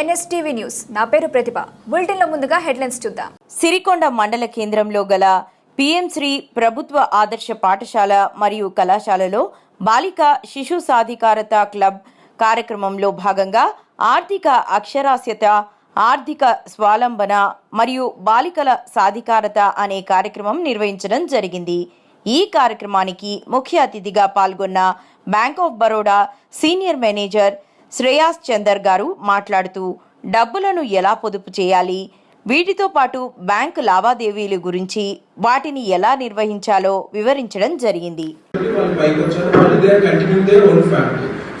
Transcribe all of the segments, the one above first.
NSTV news. నా పేరు ప్రతిభ. బులెటిన్లో ముందుగా హెడ్లైన్స్ చూద్దాం. సిరికొండ మండల కేంద్రంలో గల పిఎం శ్రీ ప్రభుత్వ ఆదర్శ పాఠశాల మరియు కళాశాలలో బాలిక శిశు సాధికారత క్లబ్ కార్యక్రమంలో భాగంగా ఆర్థిక అక్షరాస్యత ఆర్థిక స్వాలంబన మరియు బాలికల సాధికారత అనే కార్యక్రమం నిర్వహించడం జరిగింది. ఈ కార్యక్రమానికి ముఖ్య అతిథిగా పాల్గొన్న bank of Baroda senior manager Shreyas Chander గారు మాట్లాడుతూ డబ్బులను ఎలా పొదుపు చేయాలి? వీటితో పాటు బ్యాంకు లావాదేవీల గురించి వాటిని ఎలా నిర్వహించాలో వివరించడం జరిగింది.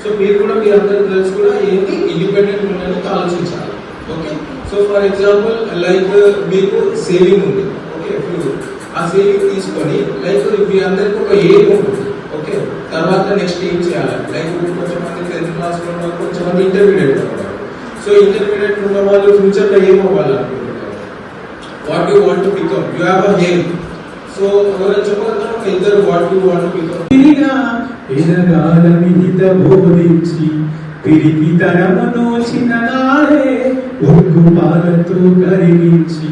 సో మీరు కూడా మీ అందరూ తెలుసు కూడా ఏంటి? ఇండిపెండెంట్ ఉండడానికి ఆలోచించాలి. Okay so for example like మీకు సేవింగ్ ఉంది. ఓకే ఆ సేవింగ్ తీసుకొని లైక్ మీ అందరికి ఒక ఎయిమ్ ఉంటుంది ఓకే తర్వాత నెక్స్ట్ ఏం చేయాలి లైక్ కొంచెం మంది టెన్త్ క్లాస్ లో ఉన్నారు కొంచెం మంది ఇంటర్మీడియట్ లో ఉన్నారు సో ఇంటర్మీడియట్ ఉన్న వాళ్ళు ఫ్యూచర్ లో ఏం అవ్వాలనుకుంటున్నారు what you want to become you have a aim so ఎవరైనా చెప్పగలుగుతారు ఒక ఇద్దరు what you want to become తిరిగా ఎదగాలని హిత బోధించి పిరికితనమును చిన్ననాడే ఒగ్గు పాలతో కరిగించి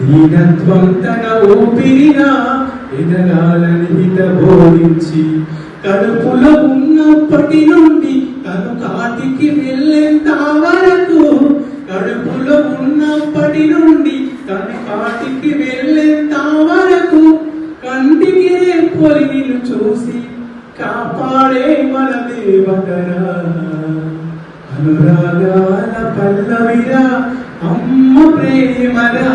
దీనత్వం తన ఊపిరిగా ఎదగాలని హిత బోధించి కడుపులో ఉన్నప్పటి నుండి తను కాటికి వెళ్ళేంత వరకు కడుపులో ఉన్నప్పటి నుండి తను కాటికి వెళ్ళేంత వరకు కంటికి పొలి నిన్ను చూసి కాపాడే మన దేవతరా. అనురాగాల పల్లవిరా అమ్మ ప్రేమరా.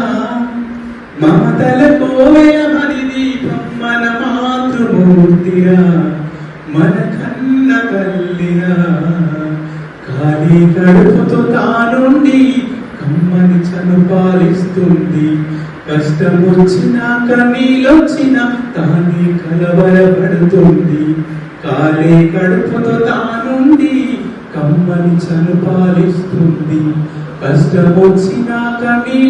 మమతల కోవెల మరి దీపం మన మాతృమూర్తిరా. మన కన్న తల్లిరా ఖాళీ కడుపుతో తానుండి కమ్మని చను పాలిస్తుంది కష్టం వచ్చినా కన్నీళ్ళొచ్చిన తానే కలవరపడుతుంది కాలే కడుపుతో తానుండి కమ్మని చను పాలిస్తుంది కష్టం వచ్చినా కన్నీళ్ళు